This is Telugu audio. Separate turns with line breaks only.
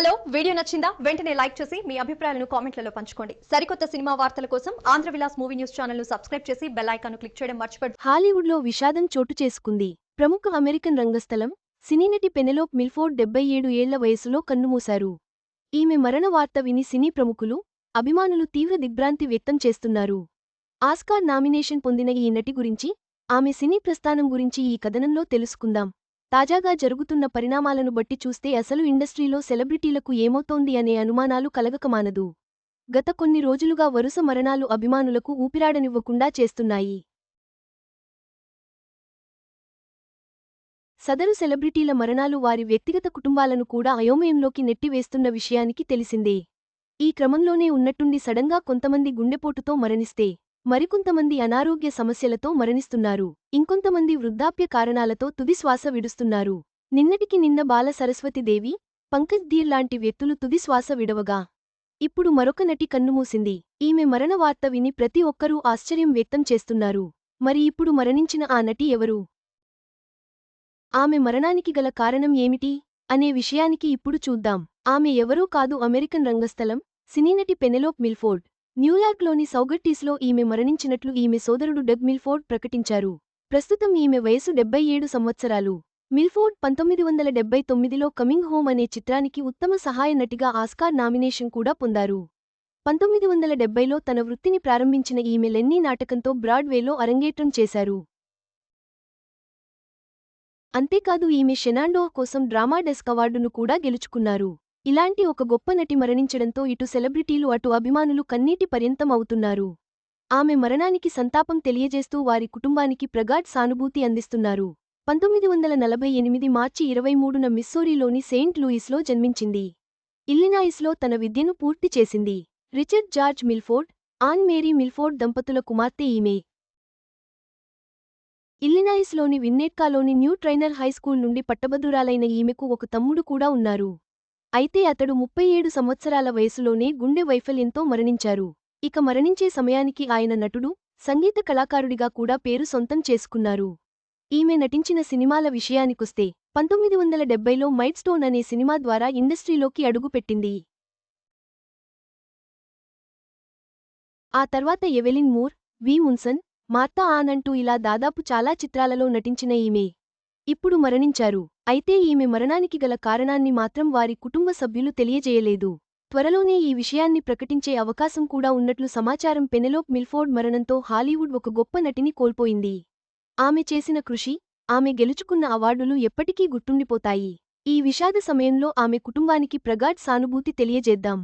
హలో వీడియో నచ్చిందా? వెంటనే లైక్ చేసి మీ అభిప్రాయాలను కామెంట్లలో పంచుకోండి. సరికొత్త సినిమా వార్తల కోసం ఆంధ్ర విలాస్ మూవీ న్యూస్ ఛానల్ను సబ్స్క్రైబ్ చేసి బెల్ ఐకాన్ క్లిక్ చేయడం మర్చిపోండి
హాలీవుడ్లో విషాదం చోటు చేసుకుంది. ప్రముఖ అమెరికన్ రంగస్థలం సినీనటి పెనెలోప్ మిల్ఫోర్డ్ డెబ్బై ఏడు ఏళ్ళ వయసులో కన్నుమూశారు. ఈమె మరణ వార్త విని సినీ ప్రముఖులు అభిమానులు తీవ్ర దిగ్భ్రాంతి వ్యక్తం చేస్తున్నారు. ఆస్కార్ నామినేషన్ పొందిన ఈ నటి గురించి ఆమె సినీ ప్రస్థానం గురించి ఈ కథనంలో తెలుసుకుందాం. తాజాగా జరుగుతున్న పరిణామాలను బట్టి చూస్తే అసలు ఇండస్ట్రీలో సెలబ్రిటీలకు ఏమవుతోంది అనే అనుమానాలు కలగకమానదు. గత కొన్ని రోజులుగా వరుస మరణాలు అభిమానులకు ఊపిరాడనివ్వకుండా చేస్తున్నాయి. సదరు సెలబ్రిటీల మరణాలు వారి వ్యక్తిగత కుటుంబాలను కూడా అయోమయంలోకి నెట్టివేస్తున్న విషయానికి తెలిసిందే. ఈ క్రమంలోనే ఉన్నట్టుండి సడన్గా కొంతమంది గుండెపోటుతో మరణిస్తే మరికొంతమంది అనారోగ్య సమస్యలతో మరణిస్తున్నారు. ఇంకొంతమంది వృద్ధాప్య కారణాలతో తుది శ్వాస విడుస్తున్నారు. నిన్నటికి నిన్న బాల సరస్వతిదేవి పంకజ్ ధీర్ లాంటి వ్యక్తులు తుది శ్వాస విడవగా ఇప్పుడు మరొక నటి కన్నుమూసింది ఈమె మరణ వార్త విని ప్రతి ఒక్కరూ ఆశ్చర్యం వ్యక్తం చేస్తున్నారు. మరి ఇప్పుడు మరణించిన ఆ నటి ఎవరు? ఆమె మరణానికి గల కారణం ఏమిటి? అనే విషయానికి ఇప్పుడు చూద్దాం. ఆమె ఎవరూ కాదు అమెరికన్ రంగస్థలం సినీనటి పెనెలోప్ మిల్ఫోర్డ్. న్యూయార్క్లోని సౌగట్టీస్లో ఈమె మరణించినట్లు ఈమె సోదరుడు డగ్ మిల్ఫోర్డ్ ప్రకటించారు. ప్రస్తుతం ఈమె వయసు డెబ్బై ఏడు సంవత్సరాలు. మిల్ఫోర్డ్ పంతొమ్మిది వందల డెబ్బై తొమ్మిదిలో కమింగ్ హోమ్ అనే చిత్రానికి ఉత్తమ సహాయ నటిగా ఆస్కార్ నామినేషన్ కూడా పొందారు. పంతొమ్మిది వందల డెబ్బైలో తన వృత్తిని ప్రారంభించిన ఈమె లెన్నీ నాటకంతో బ్రాడ్వేలో అరంగేట్రం చేశారు. అంతేకాదు ఈమె షెనాండో కోసం డ్రామా డెస్క్ అవార్డును కూడా గెలుచుకున్నారు. ఇలాంటి ఒక గొప్ప నటి మరణించడంతో ఇటు సెలబ్రిటీలు అటు అభిమానులు కన్నీటి పర్యంతం అవుతున్నారు. ఆమె మరణానికి సంతాపం తెలియజేస్తూ వారి కుటుంబానికి ప్రగాఢ్ సానుభూతి అందిస్తున్నారు. పంతొమ్మిది వందల నలభై ఎనిమిది మార్చి ఇరవై మూడున మిస్సోరీలోని సెయింట్ లూయిస్లో జన్మించింది. ఇల్లినాయిస్లో తన విద్యను పూర్తి చేసింది. Richard George Milford Ann Mary Milford దంపతుల కుమార్తె ఈమె. ఇల్లినాయిస్లోని విన్నెట్కాలోని న్యూ ట్రైనర్ హైస్కూల్ నుండి పట్టభద్రురాలైన ఈమెకు ఒక తమ్ముడు కూడా ఉన్నారు. అయితే అతడు ముప్పై ఏడు సంవత్సరాల వయసులోనే గుండె వైఫల్యంతో మరణించారు. ఇక మరణించే సమయానికి ఆయన నటుడు సంగీత కళాకారుడిగా కూడా పేరు సొంతం చేసుకున్నారు. ఈమె నటించిన సినిమాల విషయానికొస్తే పంతొమ్మిది వందల డెబ్బైలో మైట్ స్టోన్ అనే సినిమా ద్వారా ఇండస్ట్రీలోకి అడుగుపెట్టింది. ఆ తర్వాత Evelyn Moore Vi Munson Martha Ann అంటూ ఇలా దాదాపు చాలా చిత్రాలలో నటించిన ఈమె. ఇప్పుడు మరణించారు. అయితే ఈమె మరణానికి గల కారణాన్ని మాత్రం వారి కుటుంబ సభ్యులు తెలియజేయలేదు. త్వరలోనే ఈ విషయాన్ని ప్రకటించే అవకాశం కూడా ఉన్నట్లు సమాచారం పెనెలోప్ మిల్ఫోర్డ్ మరణంతో హాలీవుడ్ ఒక గొప్ప నటిని కోల్పోయింది. ఆమె చేసిన కృషి ఆమె గెలుచుకున్న అవార్డులు ఎప్పటికీ గుర్తుండిపోతాయి. ఈ విషాద సమయంలో ఆమె కుటుంబానికి ప్రగాఢ్ సానుభూతి తెలియజేద్దాం.